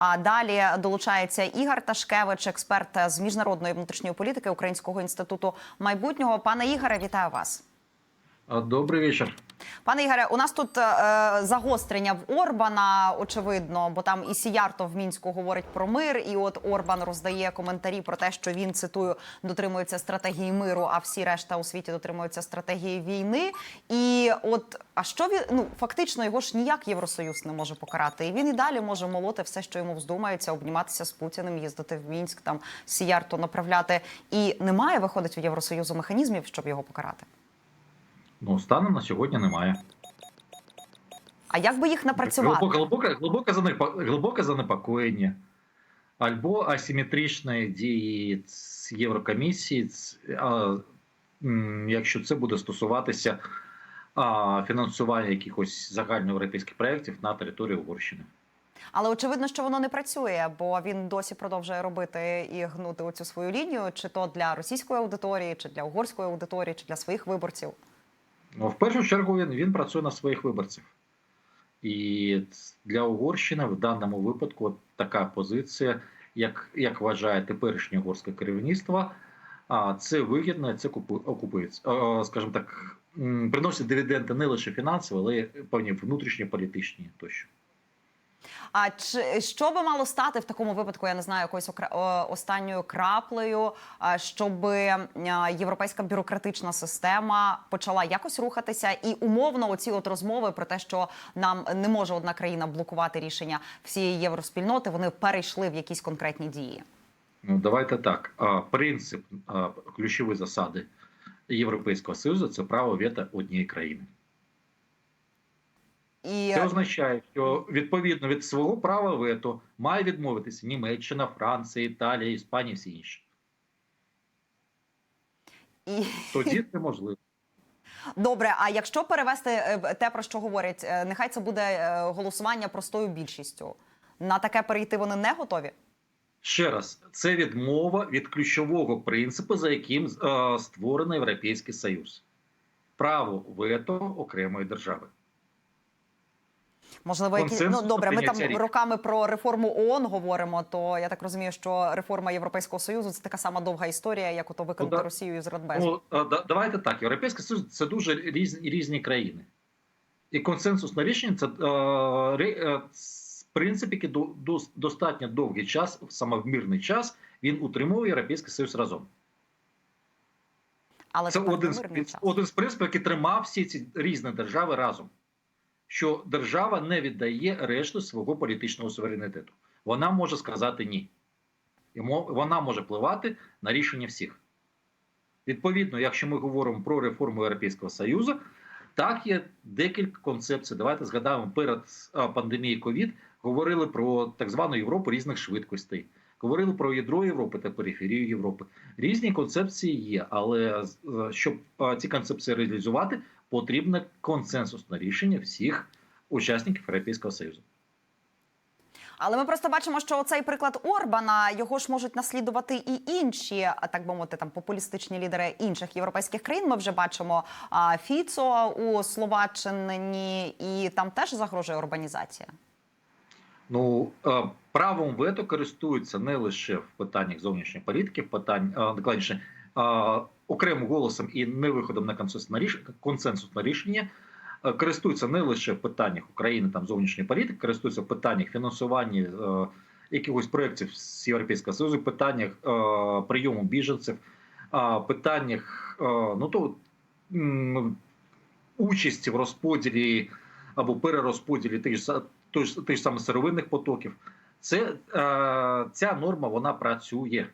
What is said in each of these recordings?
А далі долучається Ігор Ташкевич, експерт з міжнародної внутрішньої політики Українського інституту майбутнього. Пане Ігоре, вітаю вас. А, Добрый вечер. Пане Ігоре, у нас тут е, загострення в Орбана, очевидно, бо там і Сіярто в мінську говорить про мир, і от Орбан роздає коментарі про те, що він цитую дотримується стратегії миру, а всі решта у світі дотримуються стратегії війни. І от а що він ну фактично його ж ніяк Євросоюз не може покарати, і він і далі може молоти все, що йому вздумається, обніматися з Путіним, їздити в Мінськ, там Сіярто направляти. І немає виходить у Євросоюзу механізмів, щоб його покарати. Ну, станом на сьогодні немає. А як би їх напрацювати? Глибоке, глибоке, глибоке, занепокоєння. Або асиметричної дії Єврокомісії, а, якщо це буде стосуватися а, фінансування якихось загальноєвропейських проєктів на території Угорщини. Але очевидно, що воно не працює, бо він досі продовжує робити і гнути оцю свою лінію, чи то для російської аудиторії, чи для угорської аудиторії, чи для своїх виборців. Ну, в першу чергу він, він працює на своїх виборців. І для Угорщини в даному випадку от така позиція, як, як вважає теперішнє угорське керівництво, це вигідно, це купу- окупується. Скажімо так, приносить дивіденди не лише фінансові, але й певні внутрішньополітичні тощо. А чи що би мало стати в такому випадку? Я не знаю, якоюсь окра- останньою краплею, щоб е, європейська бюрократична система почала якось рухатися, і умовно оці от розмови про те, що нам не може одна країна блокувати рішення всієї євроспільноти, вони перейшли в якісь конкретні дії. Ну, давайте так. Принцип, ключові засади Європейського Союзу це право вето однієї країни. І Це означає, що відповідно від свого права вето має відмовитися Німеччина, Франція, Італія, Іспанія, всі інші. і Тоді це можливо. Добре, а якщо перевести е, те, про що говорять, е, нехай це буде е, голосування простою більшістю. На таке перейти вони не готові. Ще раз, це відмова від ключового принципу, за яким е, створений Європейський Союз. Право вето окремої держави. Можливо, які ну добре. Ми там роками про реформу ООН говоримо. То я так розумію, що реформа Європейського союзу це така сама довга історія, як ото виконати Ну. Росію з Радбезу. Ну, давайте так. Європейський Союз це дуже різні, різні країни. І консенсусне рішення це е, принцип, який до, дос- достатньо довгий час, саме в мирний час, він утримує Європейський Союз разом. Але Це один з, один з принципів, який тримав всі ці різні держави разом. Що держава не віддає решту свого політичного суверенітету. Вона може сказати ні. Йому, вона може впливати на рішення всіх. Відповідно, якщо ми говоримо про реформу Європейського Союзу, так є декілька концепцій. Давайте згадаємо перед пандемією ковід говорили про так звану Європу різних швидкостей. Говорили про ядро Європи та периферію Європи. Різні концепції є, але щоб ці концепції реалізувати, потрібне консенсусне рішення всіх учасників Європейського Союзу. Але ми просто бачимо, що цей приклад Орбана його ж можуть наслідувати і інші, так би мовити, там популістичні лідери інших європейських країн. Ми вже бачимо а, Фіцо у Словаччині, і там теж загрожує урбанізація. Ну е, правом вето користуються не лише в питаннях зовнішньої політики, в питань е, докладніше е, окремим голосом і не виходом на консенсусне рішення, е, Користуються не лише в питаннях України там зовнішньої політики, користуються в питаннях фінансування е, якихось проєктів з Європейського Союзу, питаннях е, прийому біженців, е, питаннях е, ну то м, участі в розподілі або перерозподілі тих ж той ж тих ж самих сировинних потоків. Це е, ця норма вона працює.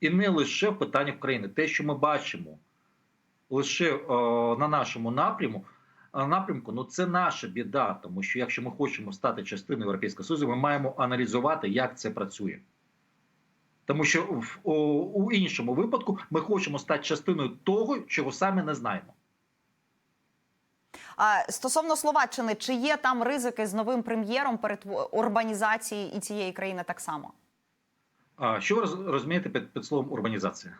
І не лише в питаннях України. Те, що ми бачимо лише е, на нашому напряму, е, напрямку, ну це наша біда, тому що якщо ми хочемо стати частиною Європейського Союзу, ми маємо аналізувати, як це працює. Тому що в, у, у іншому випадку ми хочемо стати частиною того, чого самі не знаємо. А стосовно Словаччини, чи є там ризики з новим прем'єром перед урбанізації і цієї країни так само? А що ви роз- розумієте під, під словом урбанізація?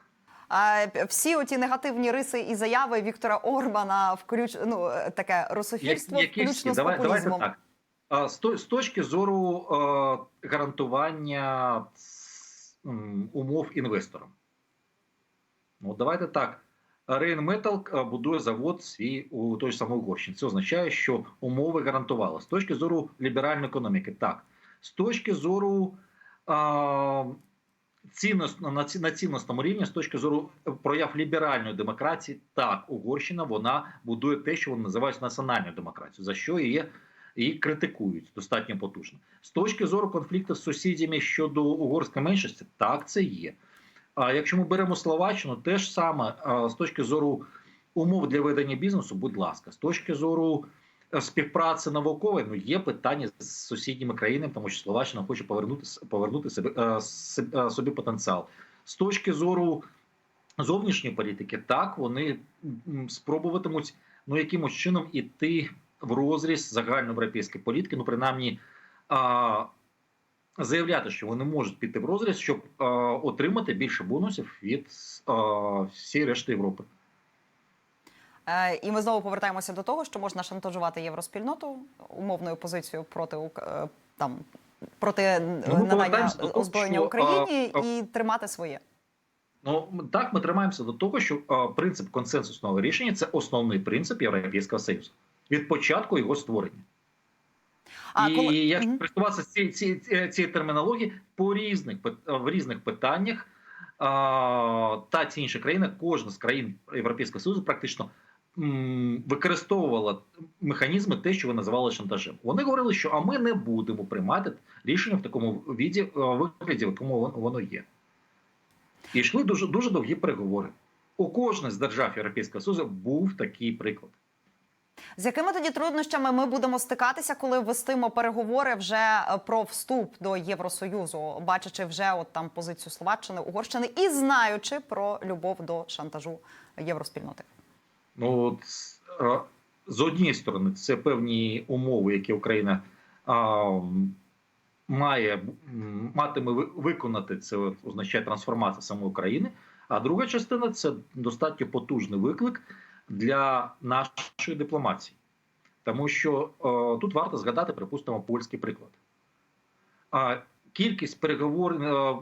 А, всі оті негативні риси і заяви Віктора Орбана, включ... ну, е, таке русофільство, Які включно всі? з Давай, давайте популізмом. так. А, З з точки зору е, гарантування умов інвесторам. Ну, давайте так. Рейнметал е, будує завод свій у той ж самій Угорщині. Це означає, що умови гарантували. З точки зору ліберальної економіки, так. З точки зору а, цінност, на, ці- на цінностному рівні, з точки зору прояв ліберальної демократії, так, Угорщина вона будує те, що вони називають національною демократією, за що її, її критикують достатньо потужно. З точки зору конфлікту з сусідями щодо угорської меншості, так це є. А якщо ми беремо Словаччину, теж саме а, з точки зору умов для ведення бізнесу, будь ласка, з точки зору е, співпраці наукової, ну є питання з сусідніми країнами, тому що Словаччина хоче повернути повернути собі, е, е, собі потенціал. З точки зору зовнішньої політики, так вони спробуватимуть ну якимось чином іти в розріз загальноєвропейської політики, ну принаймні. Заявляти, що вони можуть піти в розріз, щоб е, отримати більше бонусів від всієї решти Європи. Е, І ми знову повертаємося до того, що можна шантажувати євроспільноту умовною позицією проти е, там проти е, ми надання озброєння що, Україні а, а- і тримати своє. Ну так, ми тримаємося до того, що е, принцип консенсусного рішення це основний принцип Європейського Союзу від початку його створення. А і коли- якщо користуватися цією ці, ці, цією термінологією по різних в різних питаннях, а, та чи інша країна, кожна з країн Європейського Союзу практично використовувала механізми, те, що ви називали шантажем. Вони говорили, що а ми не будемо приймати рішення в такому віді, е, вигляді, в якому воно є. І йшли дуже дуже довгі переговори. У кожної з держав Європейського Союзу був такий приклад. З якими тоді труднощами ми будемо стикатися, коли вестимо переговори вже е, про вступ до Євросоюзу, бачачи вже от там позицію Словаччини, Угорщини і знаючи про любов до шантажу євроспільноти? Ну от, е, з однієї сторони, це певні умови, які Україна а, має матиме виконати. Це означає трансформація самої країни. А друга частина це достатньо потужний виклик для нашої дипломатії, тому що е, тут варто згадати, припустимо, польський приклад. А кількість переговорів е,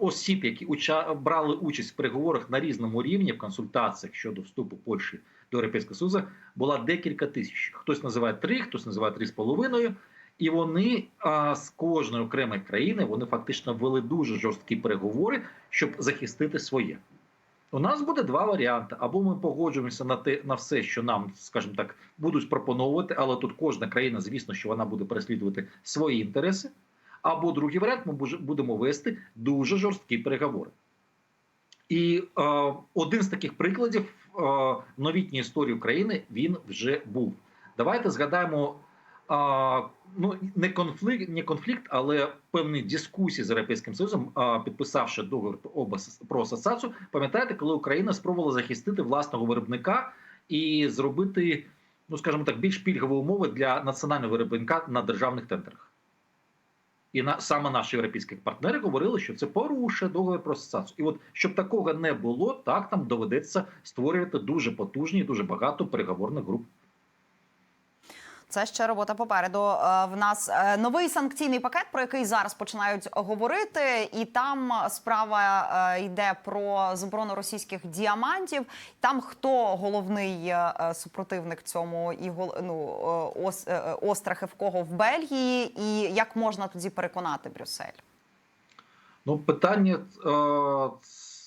осіб, які уча- брали участь в переговорах на різному рівні в консультаціях щодо вступу Польщі до Європейського Союзу, була декілька тисяч. Хтось називає три, хтось називає три з половиною. І вони а, з кожної окремої країни вони фактично вели дуже жорсткі переговори, щоб захистити своє. У нас буде два варіанти: або ми погоджуємося на те на все, що нам, скажімо так, будуть пропонувати, але тут кожна країна, звісно, що вона буде переслідувати свої інтереси. Або другий варіант, ми будемо вести дуже жорсткі переговори. І е, один з таких прикладів е, новітній історії України він вже був. Давайте згадаємо е, ну, не конфлікт, не конфлікт, але певні дискусії з Європейським Союзом, е, підписавши договір про асоціацію. Пам'ятаєте, коли Україна спробувала захистити власного виробника і зробити, ну скажімо так, більш пільгові умови для національного виробника на державних тендерах. І на саме наші європейські партнери говорили, що це порушує договір про асоціацію. І от щоб такого не було, так там доведеться створювати дуже потужні, дуже багато переговорних груп. Це ще робота попереду. Е, В нас е, новий санкційний пакет, про який зараз починають говорити, і там справа е, йде про заборону російських діамантів. Там хто головний супротивник цьому і ну, ос- острахи в кого в Бельгії, і як можна тоді переконати Брюссель? Ну, питання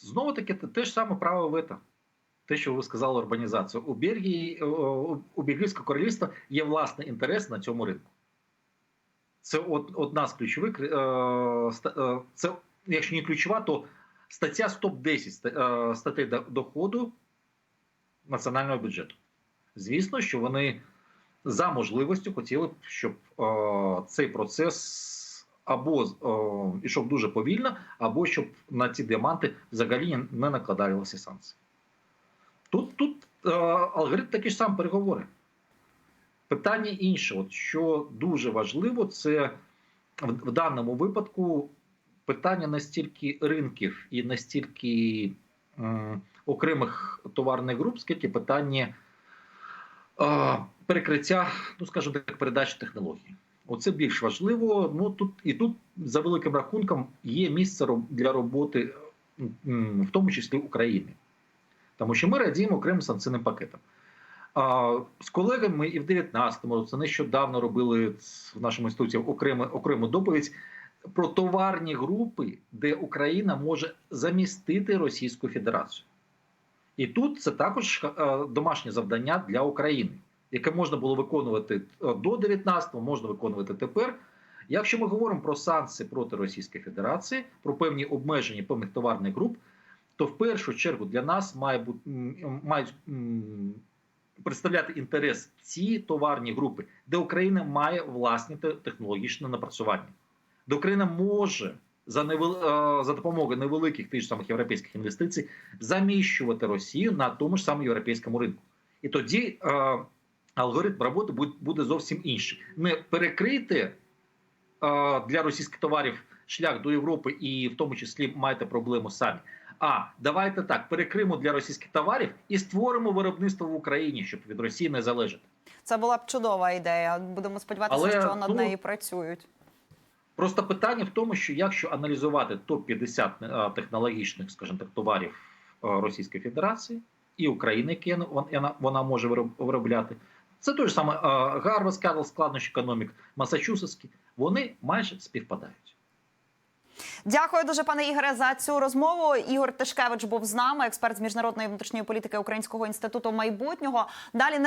знову таки те ж саме право вето. Те, що ви сказали, урбанізацію. У Бельгії, е, у Бельгійського королівства є власний інтерес на цьому ринку. Це одна з ключових. е, е, Це, якщо не ключова, то стаття з топ-10 е, статей доходу національного бюджету. Звісно, що вони за можливістю хотіли б, щоб е, цей процес або е, ішов дуже повільно, або щоб на ці діаманти взагалі не накладалися санкції. Тут, тут е, алгоритм такий ж сам переговори. Питання інше, от що дуже важливо, це в, в даному випадку питання не стільки ринків і не стільки м, окремих товарних груп, скільки питання е, перекриття, ну скажімо так, передачі технологій. Оце більш важливо. Ну тут і тут за великим рахунком є місце для роботи, в тому числі України, тому що ми радіємо окремим санкційним пакетам. А, з колегами і в 19-му році нещодавно робили в нашому інституті окрему, окрему доповідь про товарні групи, де Україна може замістити Російську Федерацію. І тут це також е, домашнє завдання для України, яке можна було виконувати е, до 19-го, можна виконувати тепер. Якщо ми говоримо про санкції проти Російської Федерації, про певні обмеження певних товарних груп, то в першу чергу для нас має бути мають представляти інтерес ці товарні групи, де Україна має власні технологічне напрацювання, де Україна може за невел... е, за допомогою невеликих тих ж самих європейських інвестицій заміщувати Росію на тому ж самому європейському ринку. І тоді е, алгоритм роботи буде, зовсім інший. Не перекрити е, для російських товарів шлях до Європи, і в тому числі маєте проблему самі. А давайте так перекримо для російських товарів і створимо виробництво в Україні, щоб від Росії не залежати. Це була б чудова ідея. Будемо сподіватися, Але що над тут- нею працюють. Просто питання в тому, що якщо аналізувати топ 50 е, технологічних, скажімо так, товарів е, Російської Федерації і України, які вона, вона може вироб- виробляти, це той ж саме Гарвард, Карлл, складнощ економік, Масачусетський, вони майже співпадають. Дякую дуже, пане Ігоре, за цю розмову. Ігор Тишкевич був з нами, експерт з міжнародної внутрішньої політики Українського інституту майбутнього. Далі невелика